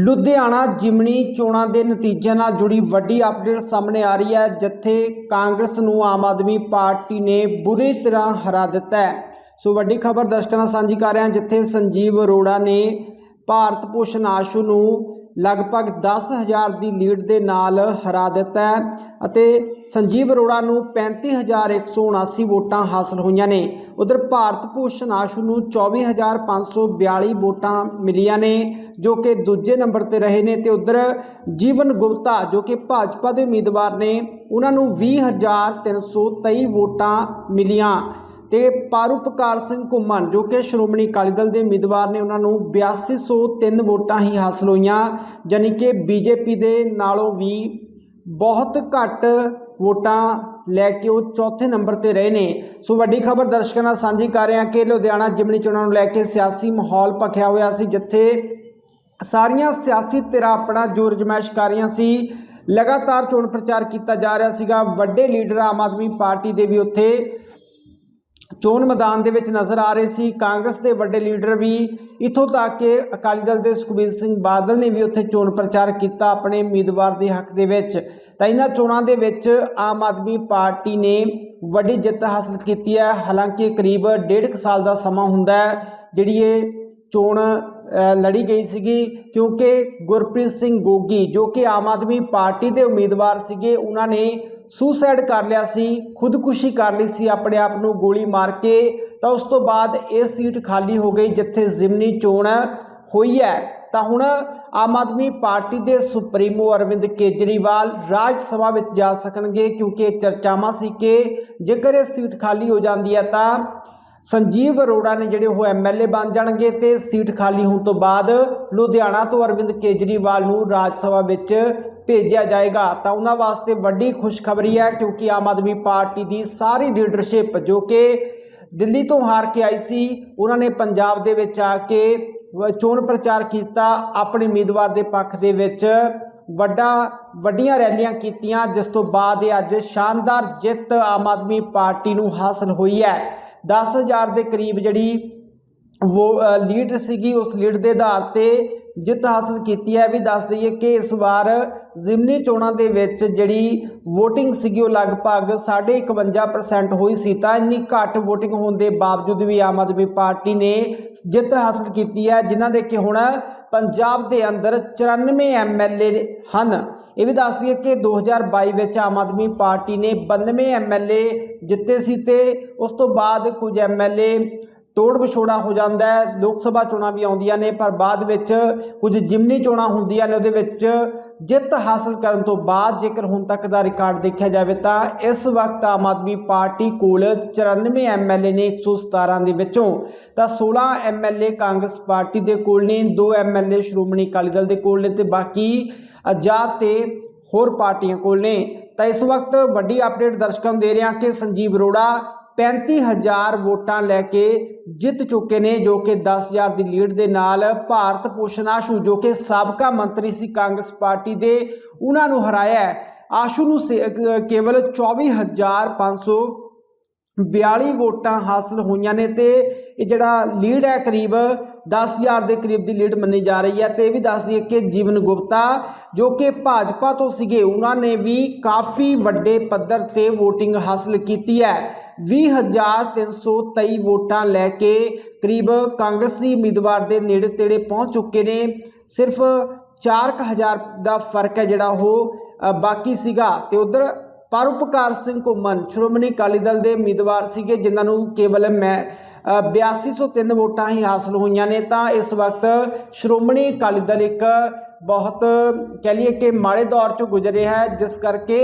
ਲੁਧਿਆਣਾ ਜਿਮਣੀ ਚੋਣਾਂ ਦੇ ਨਤੀਜਿਆਂ ਨਾਲ ਜੁੜੀ ਵੱਡੀ ਅਪਡੇਟ ਸਾਹਮਣੇ ਆ ਰਹੀ ਹੈ, ਜਿੱਥੇ ਕਾਂਗਰਸ ਨੂੰ ਆਮ ਆਦਮੀ ਪਾਰਟੀ ਨੇ ਬੁਰੀ ਤਰ੍ਹਾਂ ਹਰਾ ਦਿੱਤਾ ਹੈ। ਸੋ ਵੱਡੀ ਖਬਰ ਦਰਸ਼ਕਾਂ ਨਾਲ ਸਾਂਝੀ ਕਰ ਰਹੇ ਹਾਂ, ਜਿੱਥੇ ਸੰਜੀਵ ਅਰੋੜਾ ਨੇ ਭਾਰਤ ਭੂਸ਼ਣ ਆਸ਼ੂ ਨੂੰ ਲਗਭਗ 10000 ਦੀ ਲੀਡ ਦੇ ਨਾਲ ਹਰਾ ਦਿੱਤਾ ਹੈ ਅਤੇ ਸੰਜੀਵ ਅਰੋੜਾ ਨੂੰ 35179 ਵੋਟਾਂ ਹਾਸਲ ਹੋਈਆਂ ਨੇ। ਉਧਰ ਭਾਰਤ ਭੂਸ਼ਣ ਆਸ਼ੂ ਨੂੰ 24542 ਵੋਟਾਂ ਮਿਲੀਆਂ ਨੇ, ਜੋ ਕਿ ਦੂਜੇ ਨੰਬਰ ਤੇ ਰਹੇ ਨੇ। ਤੇ ਉਧਰ ਜੀਵਨ ਗੁਪਤਾ, ਜੋ ਕਿ ਭਾਜਪਾ ਦੇ ਉਮੀਦਵਾਰ ਨੇ, ਉਹਨਾਂ ਨੂੰ 20323 ਵੋਟਾਂ ਮਿਲੀਆਂ। ਤੇ ਪਾਰੂਪਕਾਰ ਸਿੰਘ ਘੁੰਮਣ, ਜੋ ਕਿ ਸ਼੍ਰੋਮਣੀ ਅਕਾਲੀ ਦਲ ਦੇ ਉਮੀਦਵਾਰ ਨੇ, ਉਹਨਾਂ ਨੂੰ 8203 ਵੋਟਾਂ ਹੀ ਹਾਸਲ ਹੋਈਆਂ ਯਾਨੀ ਕਿ ਬੀਜੇਪੀ ਦੇ ਨਾਲੋਂ ਵੀ ਬਹੁਤ ਘੱਟ ਵੋਟਾਂ ਲੈ ਕੇ ਉਹ ਚੌਥੇ ਨੰਬਰ ਤੇ ਰਹੇ ਨੇ। ਸੋ ਵੱਡੀ ਖਬਰ ਦਰਸ਼ਕਾਂ ਨਾਲ ਸਾਂਝੀ ਕਰ ਰਹੇ ਹਾਂ ਕਿ ਲੁਧਿਆਣਾ ਜਿਮਨੀ ਚੋਣਾਂ ਨੂੰ ਲੈ ਕੇ ਸਿਆਸੀ ਮਾਹੌਲ ਭਖਿਆ ਹੋਇਆ ਸੀ, ਜਿੱਥੇ ਸਾਰੀਆਂ ਸਿਆਸੀ ਧਿਰਾਂ ਆਪਣਾ ਜੋਰ ਜਮਾਇਸ਼ ਕਰ ਰਹੀਆਂ ਸੀ। ਲਗਾਤਾਰ ਚੋਣ ਪ੍ਰਚਾਰ ਕੀਤਾ ਜਾ ਰਿਹਾ ਸੀਗਾ। ਵੱਡੇ ਲੀਡਰ ਆਮ ਆਦਮੀ ਪਾਰਟੀ ਦੇ ਵੀ ਉੱਥੇ ਚੋਣ ਮੈਦਾਨ ਦੇ ਵਿੱਚ ਨਜ਼ਰ ਆ ਰਹੇ ਸੀ। ਕਾਂਗਰਸ ਦੇ ਵੱਡੇ ਲੀਡਰ ਵੀ ਇਥੋਂ ਤੱਕ ਕਿ ਅਕਾਲੀ ਦਲ ਦੇ ਸੁਖਬੀਰ ਸਿੰਘ ਬਾਦਲ ਨੇ ਵੀ ਉੱਥੇ ਚੋਣ ਪ੍ਰਚਾਰ ਕੀਤਾ ਆਪਣੇ ਉਮੀਦਵਾਰ ਦੇ ਹੱਕ ਦੇ ਵਿੱਚ। ਤਾਂ ਇਹਨਾਂ ਚੋਣਾਂ ਦੇ ਵਿੱਚ ਆਮ ਆਦਮੀ ਪਾਰਟੀ ਨੇ ਵੱਡੀ ਜਿੱਤ ਹਾਸਲ ਕੀਤੀ ਹੈ। ਹਾਲਾਂਕਿ ਕਰੀਬ ਡੇਢ ਕੁ ਸਾਲ ਦਾ ਸਮਾਂ ਹੁੰਦਾ ਹੈ, ਜਿਹੜੀ ਇਹ ਚੋਣ ਲੜੀ ਗਈ ਸੀਗੀ, ਕਿਉਂਕਿ ਗੁਰਪ੍ਰੀਤ ਸਿੰਘ ਗੋਗੀ ਜੋ ਕਿ ਆਮ ਆਦਮੀ ਪਾਰਟੀ ਦੇ ਉਮੀਦਵਾਰ ਸੀਗੇ, ਉਹਨਾਂ ਨੇ ਸੁਸਾਈਡ ਕਰ ਲਿਆ ਸੀ, ਖੁਦਕੁਸ਼ੀ ਕਰ ਲਈ ਸੀ ਆਪਣੇ ਆਪ ਨੂੰ ਗੋਲੀ ਮਾਰ ਕੇ, ਤਾਂ ਉਸ ਤੋਂ ਬਾਅਦ ਇਹ ਸੀਟ ਖਾਲੀ ਹੋ ਗਈ ਜਿੱਥੇ ਜ਼ਿਮਨੀ ਚੋਣ ਹੋਈ ਹੈ। ਤਾਂ ਹੁਣ ਆਮ ਆਦਮੀ ਪਾਰਟੀ ਦੇ ਸੁਪਰੀਮੋ ਅਰਵਿੰਦ ਕੇਜਰੀਵਾਲ ਰਾਜ ਸਭਾ ਵਿੱਚ ਜਾ ਸਕਣਗੇ ਕਿਉਂਕਿ ਇਹ ਚਰਚਾਵਾਂ ਸੀ ਕਿ ਜੇਕਰ ਇਹ ਸੀਟ ਖਾਲੀ ਹੋ ਜਾਂਦੀ ਹੈ ਤਾਂ ਸੰਜੀਵ ਅਰੋੜਾ ਨੇ ਜਿਹੜੇ ਉਹ ਐਮਐਲਏ ਬਣ ਜਾਣਗੇ ਤੇ ਸੀਟ ਖਾਲੀ ਹੋਣ ਤੋਂ ਬਾਅਦ ਲੁਧਿਆਣਾ ਤੋਂ ਅਰਵਿੰਦ ਕੇਜਰੀਵਾਲ ਨੂੰ ਰਾਜ ਸਭਾ ਵਿੱਚ ਭੇਜਿਆ ਜਾਏਗਾ। ਤਾਂ ਉਹਨਾਂ ਵਾਸਤੇ ਵੱਡੀ ਖੁਸ਼ਖਬਰੀ ਹੈ ਕਿਉਂਕਿ ਆਮ ਆਦਮੀ ਪਾਰਟੀ ਦੀ ਸਾਰੀ ਲੀਡਰਸ਼ਿਪ ਜੋ ਕਿ ਦਿੱਲੀ ਤੋਂ ਹਾਰ ਕੇ ਆਈ ਸੀ, ਉਹਨਾਂ ਨੇ ਪੰਜਾਬ ਦੇ ਵਿੱਚ ਆ ਕੇ ਚੋਣ ਪ੍ਰਚਾਰ ਕੀਤਾ, ਆਪਣੇ ਉਮੀਦਵਾਰ ਦੇ ਪੱਖ ਦੇ ਵਿੱਚ ਵੱਡਾ, ਵੱਡੀਆਂ ਰੈਲੀਆਂ ਕੀਤੀਆਂ, ਜਿਸ ਤੋਂ ਬਾਅਦ ਇਹ ਅੱਜ ਸ਼ਾਨਦਾਰ ਜਿੱਤ ਆਮ ਆਦਮੀ ਪਾਰਟੀ ਨੂੰ ਹਾਸਲ ਹੋਈ ਹੈ। 10000 ਦੇ ਕਰੀਬ ਜਿਹੜੀ ਉਹ ਅ, ਲੀਡ ਸੀਗੀ ਉਸ ਲੀਡ ਦੇ ਆਧਾਰ ਤੇ ਜਿੱਤ ਹਾਸਲ ਕੀਤੀ ਹੈ। ਵੀ ਦੱਸ ਦਈਏ ਕਿ ਇਸ ਵਾਰ ਜ਼ਿਮਨੀ ਚੋਣਾਂ ਦੇ ਵਿੱਚ ਜਿਹੜੀ VOTING ਸੀਗੀ ਉਹ ਲਗਭਗ 51% ਹੋਈ ਸੀ। ਤਾਂ ਇੰਨੀ ਘੱਟ VOTING ਹੋਣ ਦੇ ਬਾਵਜੂਦ ਵੀ ਆਮ ਆਦਮੀ ਪਾਰਟੀ ਨੇ ਜਿੱਤ ਹਾਸਲ ਕੀਤੀ ਹੈ ਜਿਨ੍ਹਾਂ ਦੇ ਕਿ ਹੁਣ ਪੰਜਾਬ ਦੇ ਅੰਦਰ 94 ਐਮਐਲਏ ਹਨ। ਇਹ ਵੀ ਦੱਸ ਦਈਏ ਕਿ 2022 ਵਿੱਚ ਆਮ ਆਦਮੀ ਪਾਰਟੀ ਨੇ 92 ਐਮਐਲਏ ਜਿੱਤੇ ਸੀ ਤੇ ਉਸ ਤੋਂ ਬਾਅਦ ਕੁਝ ਐਮਐਲਏ ਤੋੜ ਵਿਛੋੜਾ ਹੋ ਜਾਂਦਾ ਹੈ, ਲੋਕ ਸਭਾ ਚੋਣਾਂ ਵੀ ਆਉਂਦੀਆਂ ਨੇ, ਪਰ ਬਾਅਦ ਵਿੱਚ ਕੁਝ ਜਿਮਨੀ ਚੋਣਾਂ ਹੁੰਦੀਆਂ ਨੇ, ਉਹਦੇ ਵਿੱਚ ਜਿੱਤ ਹਾਸਲ ਕਰਨ ਤੋਂ ਬਾਅਦ ਜੇਕਰ ਹੁਣ ਤੱਕ ਦਾ ਰਿਕਾਰਡ ਦੇਖਿਆ ਜਾਵੇ ਤਾਂ ਇਸ ਵਕਤ ਆਮ ਆਦਮੀ ਪਾਰਟੀ ਕੋਲ 94 ਐਮਐਲਏ ਨੇ 117 ਦੇ ਵਿੱਚੋਂ। ਤਾਂ 16 ਐਮਐਲਏ ਕਾਂਗਰਸ ਪਾਰਟੀ ਦੇ ਕੋਲ ਨੇ 2 ਐਮਐਲਏ ਸ਼੍ਰੋਮਣੀ ਅਕਾਲੀ ਦਲ ਦੇ ਕੋਲ ਨੇ ਤੇ ਬਾਕੀ ਆਜ਼ਾਦ ਤੇ ਹੋਰ ਪਾਰਟੀਆਂ ਕੋਲ ਨੇ। ਤਾਂ ਇਸ ਵਕਤ ਵੱਡੀ ਅਪਡੇਟ ਦਰਸ਼ਕਾਂ ਨੂੰ ਦੇ ਰਿਹਾ ਕਿ ਸੰਜੀਵ ਅਰੋੜਾ 35000 ਵੋਟਾਂ ਲੈ ਕੇ ਜਿੱਤ ਚੁੱਕੇ ਨੇ ਜੋ ਕਿ 10000 ਦੀ ਲੀਡ ਦੇ ਨਾਲ ਭਾਰਤ ਭੂਸ਼ਣ ਆਸ਼ੂ ਜੋ ਕਿ ਸਾਬਕਾ ਮੰਤਰੀ ਸੀ ਕਾਂਗਰਸ ਪਾਰਟੀ ਦੇ। ਉਹਨਾਂ ਨੂੰ ਹਰਾਇਆ ਆਸ਼ੂ ਨੂੰ ਸੇ- ਅ, ਕੇਵਲ 24542 ਵੋਟਾਂ ਹਾਸਲ ਹੋਈਆਂ ਨੇ ਤੇ ਇਹ ਜਿਹੜਾ ਲੀਡ ਹੈ ਕਰੀਬ 10000 ਦੇ ਕਰੀਬ ਦੀ ਲੀਡ ਮੰਨੀ ਜਾ ਰਹੀ ਹੈ ਤੇ ਇਹ ਵੀ ਦੱਸ ਦਈਏ ਕਿ ਜੀਵਨ ਗੁਪਤਾ ਜੋ ਕਿ ਭਾਜਪਾ ਤੋਂ ਸੀਗੇ, ਉਹਨਾਂ ਨੇ ਵੀ ਕਾਫੀ ਵੱਡੇ ਪੱਧਰ ਤੇ VOTING ਹਾਸਲ ਕੀਤੀ ਹੈ। 20323 ਵੋਟਾਂ ਲੈ ਕੇ ਕਰੀਬ ਕਾਂਗਰਸੀ ਉਮੀਦਵਾਰ ਦੇ ਨੇੜੇ ਤੇੜੇ ਪਹੁੰਚ ਚੁੱਕੇ ਨੇ। ਸਿਰਫ 4000 ਦਾ ਫ਼ਰਕ ਹੈ ਜਿਹੜਾ ਉਹ ਬਾਕੀ ਸੀਗਾ ਤੇ ਉਧਰ ਪਰਉਪਕਾਰ ਸਿੰਘ ਘੁੰਮਣ ਸ਼੍ਰੋਮਣੀ ਅਕਾਲੀ ਦਲ ਦੇ ਉਮੀਦਵਾਰ ਸੀਗੇ ਜਿਨ੍ਹਾਂ ਨੂੰ ਕੇਵਲ ਮੈਂ ਅ, 8203 ਵੋਟਾਂ ਹੀ ਹਾਸਲ ਹੋਈਆਂ ਨੇ ਤਾਂ ਇਸ ਵਕਤ ਸ਼੍ਰੋਮਣੀ ਅਕਾਲੀ ਦਲ ਇੱਕ ਬਹੁਤ ਕਹਿ ਲਈਏ ਕਿ ਮਾੜੇ ਦੌਰ ਚੋਂ ਗੁਜ਼ਰ ਰਿਹਾ ਹੈ ਜਿਸ ਕਰਕੇ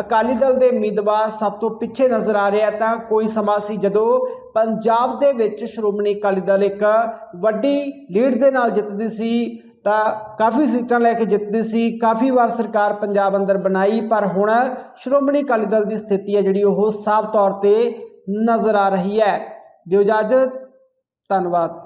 ਅਕਾਲੀ ਦਲ ਦੇ ਉਮੀਦਵਾਰ ਸਭ ਤੋਂ ਪਿੱਛੇ ਨਜ਼ਰ ਆ ਰਿਹਾ ਤਾਂ ਕੋਈ ਸਮਾਂ ਸੀ ਜਦੋਂ ਪੰਜਾਬ ਦੇ ਵਿੱਚ ਸ਼੍ਰੋਮਣੀ ਅਕਾਲੀ ਦਲ ਇੱਕ ਵੱਡੀ ਲੀਡ ਦੇ ਨਾਲ ਜਿੱਤਦੀ ਸੀ। ਤਾਂ ਕਾਫੀ ਸੀਟਾਂ ਲੈ ਕੇ ਜਿੱਤਦੀ ਸੀ, ਕਾਫੀ ਵਾਰ ਸਰਕਾਰ ਪੰਜਾਬ ਅੰਦਰ ਬਣਾਈ, ਪਰ ਹੁਣ ਸ਼੍ਰੋਮਣੀ ਅਕਾਲੀ ਦਲ ਦੀ ਸਥਿਤੀ ਹੈ ਜਿਹੜੀ ਉਹ ਸਾਫ਼ ਤੌਰ ਤੇ ਨਜ਼ਰ ਆ ਰਹੀ ਹੈ। ਦਿਓ ਇਜਾਜ਼ਤ, ਧੰਨਵਾਦ।